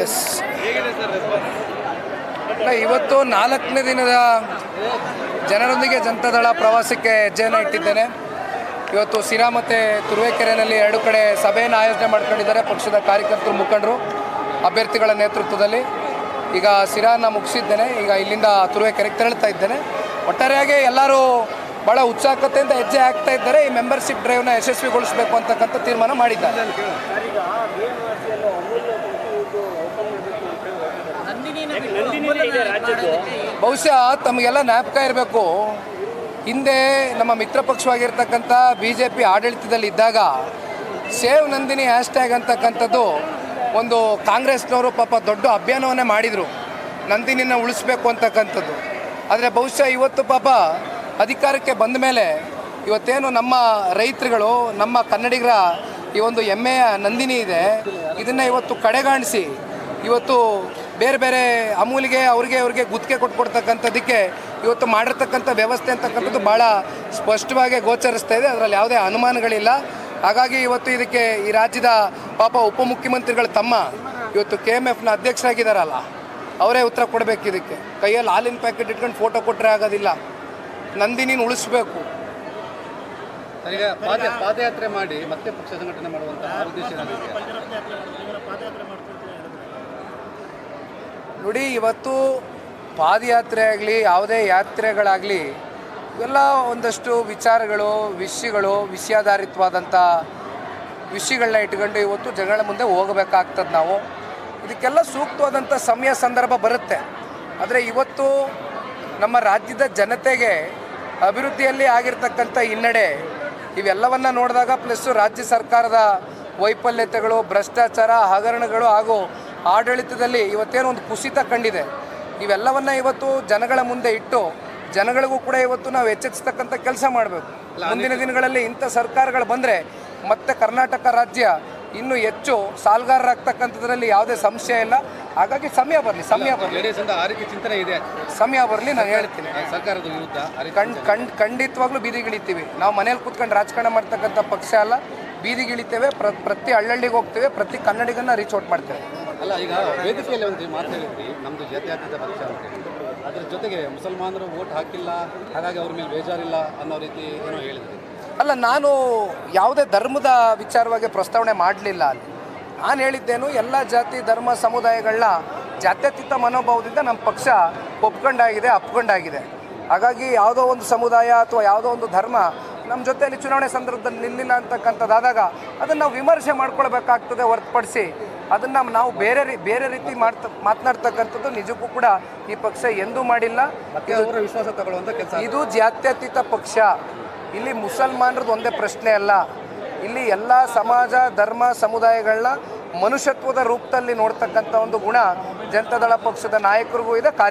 S ಇವತ್ತು ನಾಲ್ಕನೇ ದಿನದ ಜನರೊಂದಿಗೆ ಜನತಾದಳ ಪ್ರವಾಸಕ್ಕೆ ಹೆಜ್ಜೆಯನ್ನು ಇಟ್ಟಿದ್ದೇನೆ. ಇವತ್ತು ಸಿರಾ ಮತ್ತು ತುರುವೇಕೆರೆಯಲ್ಲಿ ಎರಡು ಕಡೆ ಸಭೆಯನ್ನು ಆಯೋಜನೆ ಮಾಡ್ಕೊಂಡಿದ್ದಾರೆ ಪಕ್ಷದ ಕಾರ್ಯಕರ್ತರು, ಮುಖಂಡರು, ಅಭ್ಯರ್ಥಿಗಳ ನೇತೃತ್ವದಲ್ಲಿ. ಈಗ ಸಿರಾನ ಮುಗಿಸಿದ್ದೇನೆ. ಈಗ ಇಲ್ಲಿಂದ ತುರುವೇಕೆರೆಗೆ ತೆರಳ್ತಾ ಇದ್ದೇನೆ. ಒಟ್ಟಾರೆಯಾಗಿ ಎಲ್ಲರೂ ಭಾಳ ಉತ್ಸಾಹಕತೆಯಿಂದ ಹೆಜ್ಜೆ ಹಾಕ್ತಾ ಇದ್ದಾರೆ. ಈ ಮೆಂಬರ್ಶಿಪ್ ಡ್ರೈವ್ನ ಯಶಸ್ವಿಗೊಳಿಸಬೇಕು ಅಂತಕ್ಕಂಥ ತೀರ್ಮಾನ ಮಾಡಿದ್ದಾರೆ. ಬಹುಶಃ ತಮಗೆಲ್ಲ ಜ್ಞಾಪಕ ಇರಬೇಕು. ಹಿಂದೆ ನಮ್ಮ ಮಿತ್ರ ಪಕ್ಷವಾಗಿರ್ತಕ್ಕಂಥ ಬಿ ಜೆ ಪಿ ಆಡಳಿತದಲ್ಲಿ ಇದ್ದಾಗ ಸೇವ್ ನಂದಿನಿ ಹ್ಯಾಶ್ಟ್ಯಾಗ್ ಅಂತಕ್ಕಂಥದ್ದು ಒಂದು ಕಾಂಗ್ರೆಸ್ನವರು ಪಾಪ ದೊಡ್ಡ ಅಭಿಯಾನವನ್ನೇ ಮಾಡಿದರು. ನಂದಿನಿನ ಉಳಿಸ್ಬೇಕು ಅಂತಕ್ಕಂಥದ್ದು. ಆದರೆ ಬಹುಶಃ ಇವತ್ತು ಪಾಪ ಅಧಿಕಾರಕ್ಕೆ ಬಂದ ಮೇಲೆ ಇವತ್ತೇನು ನಮ್ಮ ರೈತರುಗಳು, ನಮ್ಮ ಕನ್ನಡಿಗರ ಈ ಒಂದು ಹೆಮ್ಮೆಯ ನಂದಿನಿ ಇದೆ. ಇದನ್ನು ಇವತ್ತು ಕಡೆಗಾಣಿಸಿ, ಇವತ್ತು ಬೇರೆ ಬೇರೆ ಅಮೂಲಿಗೆ ಅವ್ರಿಗೆ ಅವ್ರಿಗೆ ಗುತ್ತಿಗೆ ಕೊಟ್ಕೊಡ್ತಕ್ಕಂಥದ್ದಕ್ಕೆ ಇವತ್ತು ಮಾಡಿರ್ತಕ್ಕಂಥ ವ್ಯವಸ್ಥೆ ಅಂತಕ್ಕಂಥದ್ದು ಭಾಳ ಸ್ಪಷ್ಟವಾಗಿ ಗೋಚರಿಸ್ತಾ ಇದೆ. ಅದರಲ್ಲಿ ಯಾವುದೇ ಅನುಮಾನಗಳಿಲ್ಲ. ಹಾಗಾಗಿ ಇವತ್ತು ಇದಕ್ಕೆ ಈ ರಾಜ್ಯದ ಪಾಪ ಉಪಮುಖ್ಯಮಂತ್ರಿಗಳ ತಮ್ಮ ಇವತ್ತು ಕೆ ಎಂ ಎಫ್ನ ಅಧ್ಯಕ್ಷರಾಗಿದ್ದಾರಲ್ಲ ಅವರೇ ಉತ್ತರ ಕೊಡಬೇಕು ಇದಕ್ಕೆ. ಕೈಯಲ್ಲಿ ಹಾಲಿನ ಪ್ಯಾಕೆಟ್ ಇಟ್ಕೊಂಡು ಫೋಟೋ ಕೊಟ್ಟರೆ ಆಗೋದಿಲ್ಲ. ನಂದಿನಿನ ಉಳಿಸ್ಬೇಕು. ಈಗ ಪಾದಯಾತ್ರೆ ಮಾಡಿ ಮತ್ತೆ ಪಕ್ಷ ಸಂಘಟನೆ ಮಾಡುವಂತಹ ಉದ್ದೇಶ? ನೋಡಿ, ಇವತ್ತು ಪಾದಯಾತ್ರೆ ಆಗಲಿ, ಯಾವುದೇ ಯಾತ್ರೆಗಳಾಗಲಿ, ಇವೆಲ್ಲ ಒಂದಷ್ಟು ವಿಚಾರಗಳು, ವಿಷಯಗಳು, ವಿಷಯಾಧಾರಿತವಾದಂಥ ವಿಷಯಗಳನ್ನ ಇಟ್ಕೊಂಡು ಇವತ್ತು ಜನಗಳ ಮುಂದೆ ಹೋಗಬೇಕಾಗ್ತದೆ ನಾವು. ಇದಕ್ಕೆಲ್ಲ ಸೂಕ್ತವಾದಂಥ ಸಮಯ, ಸಂದರ್ಭ ಬರುತ್ತೆ. ಆದರೆ ಇವತ್ತು ನಮ್ಮ ರಾಜ್ಯದ ಜನತೆಗೆ ಅಭಿವೃದ್ಧಿಯಲ್ಲಿ ಆಗಿರ್ತಕ್ಕಂಥ ಹಿನ್ನಡೆ, ಇವೆಲ್ಲವನ್ನು ನೋಡಿದಾಗ, ಪ್ಲಸ್ಸು ರಾಜ್ಯ ಸರ್ಕಾರದ ವೈಫಲ್ಯತೆಗಳು, ಭ್ರಷ್ಟಾಚಾರ, ಹಗರಣಗಳು ಹಾಗೂ ಆಡಳಿತದಲ್ಲಿ ಇವತ್ತೇನು ಒಂದು ಕುಸಿತ ಕಂಡಿದೆ. ಇವೆಲ್ಲವನ್ನ ಇವತ್ತು ಜನಗಳ ಮುಂದೆ ಇಟ್ಟು ಜನಗಳಿಗೂ ಕೂಡ ಇವತ್ತು ನಾವು ಎಚ್ಚೆತ್ತಕ್ಕಂಥ ಕೆಲಸ ಮಾಡಬೇಕು. ಮುಂದಿನ ದಿನಗಳಲ್ಲಿ ಇಂಥ ಸರ್ಕಾರಗಳು ಬಂದರೆ ಮತ್ತೆ ಕರ್ನಾಟಕ ರಾಜ್ಯ ಇನ್ನೂ ಹೆಚ್ಚು ಸಾಲ್ಗಾರರಾಗ್ತಕ್ಕಂಥದ್ರಲ್ಲಿ ಯಾವುದೇ ಸಂಶಯ ಇಲ್ಲ. ಹಾಗಾಗಿ ಸಮಯ ಬರಲಿ ಸಮಯ ಬರಲಿ. ಆ ರೀತಿ ಚಿಂತನೆ ಇದೆ. ಸಮಯ ಬರಲಿ ನಾನು ಹೇಳ್ತೀನಿ. ಸರ್ಕಾರದ ವಿರುದ್ಧ ಕಂಡ್ ಕಂಡ್ ಖಂಡಿತವಾಗ್ಲೂ ಬೀದಿಗಿಳಿತೀವಿ ನಾವು ಮನೇಲಿ ಕೂತ್ಕೊಂಡು ರಾಜಕಾರಣ ಮಾಡ್ತಕ್ಕಂಥ ಪಕ್ಷ ಅಲ್ಲ. ಬೀದಿಗಿಳಿತೇವೆ ಪ್ರ ಪ್ರತಿ ಹಳ್ಳಳ್ಳಿಗೆ ಹೋಗ್ತೇವೆ. ಪ್ರತಿ ಕನ್ನಡಿಗನ್ನ ರೀಚ್ ಔಟ್ ಮಾಡ್ತೇವೆ. ಅಲ್ಲ, ಈಗ ವೇದಿಕೆಯಲ್ಲಿ ಒಂದು ಮಾತು ಹೇಳಿದ್ರಿ, ನಮ್ದು ಜಾತ್ಯತೀತ ಪಕ್ಷ ಅಂತ. ಅದ್ರ ಜೊತೆಗೆ ಮುಸಲ್ಮಾನರು ವೋಟ್ ಹಾಕಿಲ್ಲ, ಹಾಗಾಗಿ ಅವ್ರ ಮೇಲೆ ಬೇಜಾರಿಲ್ಲ ಅನ್ನೋ ರೀತಿ ಏನೋ ಹೇಳಿದ್ರಿ. ಅಲ್ಲ, ನಾನು ಯಾವುದೇ ಧರ್ಮದ ವಿಚಾರವಾಗಿ ಪ್ರಸ್ತಾವನೆ ಮಾಡಲಿಲ್ಲ ಅಲ್ಲಿ. ನಾನು ಹೇಳಿದ್ದೇನು, ಎಲ್ಲ ಜಾತಿ, ಧರ್ಮ ಸಮುದಾಯಗಳನ್ನ ಜಾತ್ಯತೀತ ಮನೋಭಾವದಿಂದ ನಮ್ಮ ಪಕ್ಷ ಒಪ್ಕೊಂಡಾಗಿದೆ ಅಪ್ಕೊಂಡಾಗಿದೆ ಹಾಗಾಗಿ ಯಾವುದೋ ಒಂದು ಸಮುದಾಯ ಅಥವಾ ಯಾವುದೋ ಒಂದು ಧರ್ಮ ನಮ್ಮ ಜೊತೆಯಲ್ಲಿ ಚುನಾವಣೆ ಸಂದರ್ಭದಲ್ಲಿ ನಿಲ್ಲಿಲ್ಲ ಅಂತಕ್ಕಂಥದ್ದಾದಾಗ ಅದನ್ನು ನಾವು ವಿಮರ್ಶೆ ಮಾಡ್ಕೊಳ್ಬೇಕಾಗ್ತದೆ ಹೊರತುಪಡಿಸಿ. ಅದನ್ನು ನಾವು ಬೇರೆ ಬೇರೆ ರೀತಿ ಮಾಡ್ತಾ ಮಾತನಾಡ್ತಕ್ಕಂಥದ್ದು ನಿಜಕ್ಕೂ ಕೂಡ ಈ ಪಕ್ಷ ಎಂದೂ ಮಾಡಿಲ್ಲ. ವಿಶ್ವಾಸ ತಗೊಳ್ಳುವಂಥ ಕೆಲಸ ಇದು ಜಾತ್ಯತೀತ ಪಕ್ಷ. ಇಲ್ಲಿ ಮುಸಲ್ಮಾನರದ್ದು ಒಂದೇ ಪ್ರಶ್ನೆ ಅಲ್ಲ. ಇಲ್ಲಿ ಎಲ್ಲ ಸಮಾಜ ಧರ್ಮ ಸಮುದಾಯಗಳನ್ನ ಮನುಷ್ಯತ್ವದ ರೂಪದಲ್ಲಿ ನೋಡ್ತಕ್ಕಂಥ ಒಂದು ಗುಣ ಜನತಾದಳ ಪಕ್ಷದ ನಾಯಕರಿಗೂ ಇದೆ ಕಾರ್ಯ